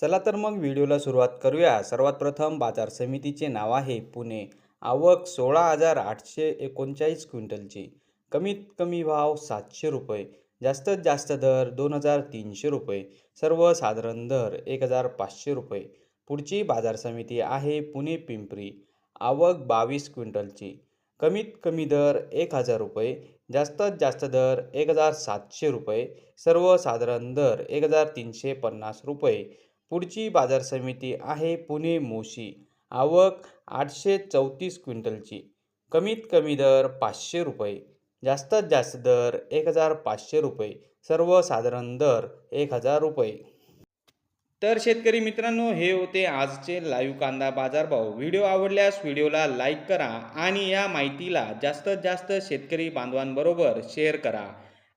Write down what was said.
चला तर मग व्हिडिओला सुरुवात करूया. सर्वात प्रथम बाजार समितीचे नाव आहे पुणे. आवक सोळा हजार आठशे एकोणचाळीस क्विंटलची. कमीत कमी भाव सातशे रुपये. जास्तीत जास्त दर दोन हजार तीनशे रुपये. सर्वसाधारण दर एक हजार पाचशे रुपये. पुढची बाजार समिती आहे पुणे पिंपरी. आवक बावीस क्विंटलची. कमीत कमी दर एक हजार रुपये. जास्तीत जास्त दर एक हजार सातशे रुपये. सर्वसाधारण दर एक हजार तीनशे पन्नास रुपये. पुढची बाजार समिती आहे पुणे मोशी. आवक आठशे चौतीस क्विंटलची. कमीत कमी दर पाचशे रुपये. जास्तीत जास्त दर एक हजार पाचशे रुपये. सर्वसाधारण दर एक हजार रुपये. तर शेतकरी मित्रांनो हे होते आजचे लाईव्ह कांदा बाजारभाव. व्हिडिओ आवडल्यास व्हिडिओला लाईक करा आणि या माहितीला जास्तीत जास्त शेतकरी बांधवांबरोबर शेअर करा.